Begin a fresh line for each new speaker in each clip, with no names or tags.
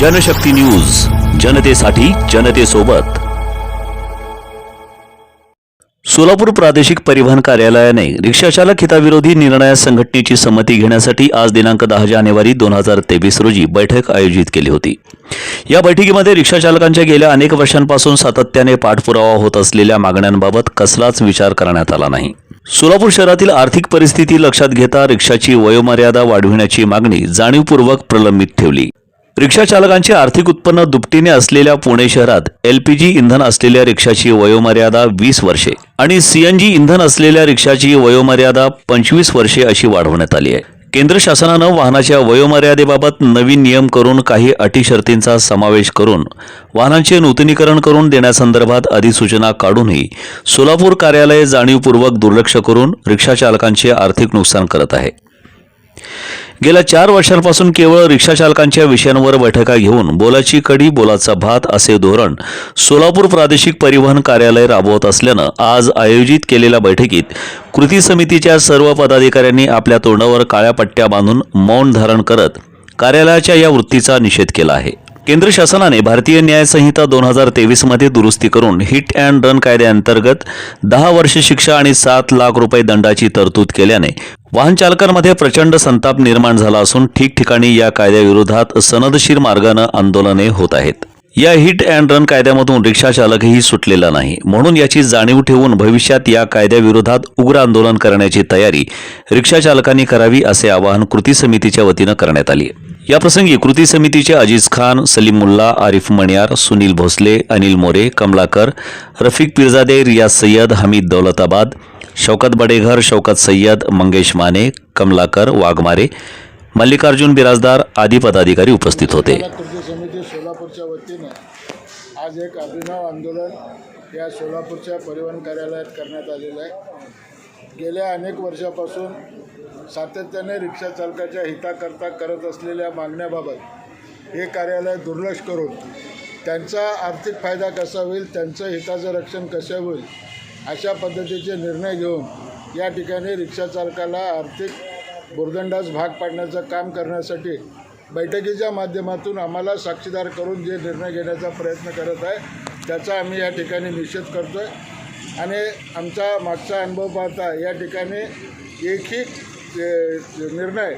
Janshakti news जनतेसाठी जनतेसोबत. सोलापूर प्रादेशिक परिवहन कार्यालयाने रिक्षाचालक हिताविरोधी निर्णय संघटनेची संमती घेण्यासाठी आज दिनांक दहा जानेवारी दोन हजार तेवीस रोजी बैठक आयोजित केली होती. या बैठकीमध्ये रिक्षाचालकांच्या गेल्या अनेक वर्षांपासून सातत्याने पाठपुरावा होत असलेल्या मागण्यांबाबत कसलाच विचार करण्यात आला नाही. सोलापूर शहरातील आर्थिक परिस्थिती लक्षात घेता रिक्षाची वयोमर्यादा वाढविण्याची मागणी जाणीवपूर्वक प्रलंबित ठेवली. रिक्षा चालकांचे आर्थिक उत्पन्न दुपटीने असलेल्या पुणे शहरात एलपीजी इंधन असलेल्या रिक्षाची वयोमर्यादा वीस वर्षे आणि सीएनजी इंधन असलेल्या रिक्षाची वयोमर्यादा पंचवीस वर्षे अशी वाढवण्यात आली आहे. केंद्र शासनानं वाहनाच्या वयोमर्यादेबाबत नवीन नियम करून काही अटी शर्तींचा समावेश करून वाहनांचे नूतनीकरण करून देण्यासंदर्भात अधिसूचना काढूनही सोलापूर कार्यालय जाणीवपूर्वक दुर्लक्ष करून रिक्षा चालकांचे आर्थिक नुकसान करत आहे. गेल्या चार वर्षांपासून केवळ रिक्षा चालकांच्या विषयांवर बैठका घेऊन बोलाची कडी बोलाचा भात असे धोरण सोलापूर प्रादेशिक परिवहन कार्यालय राबवत असल्यानं आज आयोजित केलेल्या बैठकीत कृती समितीच्या सर्व पदाधिकाऱ्यांनी आपल्या तोंडावर काळ्या पट्ट्या बांधून मौन धारण करत कार्यालयाच्या या वृत्तीचा निषेध केला आहे. केंद्र शासनाने भारतीय न्याय संहिता दोन हजार तेवीसमध्ये दुरुस्ती करून हिट अँड रन कायद्याअंतर्गत दहा वर्ष शिक्षा आणि सात लाख रुपये दंडाची तरतूद केल्याने वाहन चालकांमध्ये प्रचंड संताप निर्माण झाला असून ठिकठिकाणी या कायद्याविरोधात सनदशीर मार्गानं आंदोलने होत आहेत. या हिट अँड रन कायद्यामधून रिक्षा चालकही सुटलेला नाही. म्हणून याची जाणीव ठेवून भविष्यात या कायद्याविरोधात उग्र आंदोलन करण्याची तयारी रिक्षा चालकांनी करावी असे आवाहन कृती समितीच्या वतीनं करण्यात आली याप्रसंगी कृती समितीचे अजीज खान सलीम मुल्ला आरिफ मणियार सुनील भोसले अनिल मोरे कमलाकर रफिक पिरजादे रियाज सय्यद हमीद दौलताबाद शौकत बडेघर शौकत सय्यद मंगेश माने कमलाकर वाघमारे मल्लिकार्जुन बिराजदार आदी पदाधिकारी उपस्थित होते.
सोलापूरच्या वतीने आज एक अभिनव आंदोलन या सोलापूरच्या परिवहन कार्यालयात करण्यात आलेलं आहे. गेल्या अनेक वर्षापासून सातत्याने रिक्षा चालकाच्या हिताकरता करत असलेल्या मागण्याबाबत हे कार्यालय दुर्लक्ष करून त्यांचा आर्थिक फायदा कसा होईल त्यांचं हिताचं रक्षण कसं होईल अशा पद्धतीचे निर्णय घेऊन या ठिकाणी रिक्षा चालकाला आर्थिक भुर्दंडास भाग पाडण्याचं काम करण्यासाठी बैठकीच्या माध्यमातून आम्हाला साक्षीदार करून जे निर्णय घेण्याचा प्रयत्न करत आहे त्याचा आम्ही या ठिकाणी निषेध करतो आहे आणि आमचा मागचा अनुभव पाहता या ठिकाणी एकही निर्णय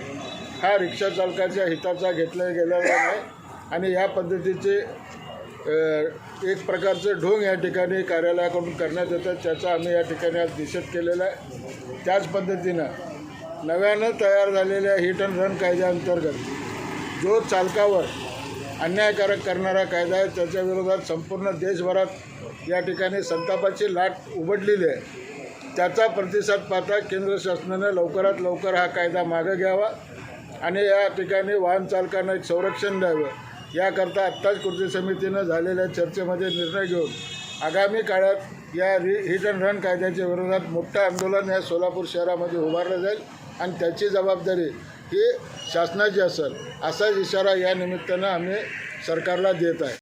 हा रिक्षा चालकाच्या हिताचा घेतला गेलेला नाही. आणि या पद्धतीचे एक प्रकारचं ढोंग या ठिकाणी कार्यालयाकडून करण्यात येतं त्याचा आम्ही या ठिकाणी आज निषेध केलेला आहे. त्याच पद्धतीनं नव्यानं तयार झालेल्या हिट अँड रन कायद्याअंतर्गत जो चालकावर अन्यायकारक करणारा कायदा आहे त्याच्या विरोधात संपूर्ण देशभरात या ठिकाणी संतापाची लाट उघडलेली आहे. त्याचा प्रतिसाद पाहता केंद्र शासनाने लवकरात लवकर हा कायदा मागं घ्यावा आणि या ठिकाणी वाहन चालकांना एक संरक्षण द्यावं. याकरता आत्ताच कृती समितीनं झालेल्या चर्चेमध्ये निर्णय घेऊन आगामी काळात या रि हिट अँड रन कायद्याच्या विरोधात मोठं आंदोलन या सोलापूर शहरामध्ये उभारलं जाईल आणि त्याची जबाबदारी ही शासनाची असेल असाच इशारा या निमित्तानं आम्ही सरकारला देत आहे.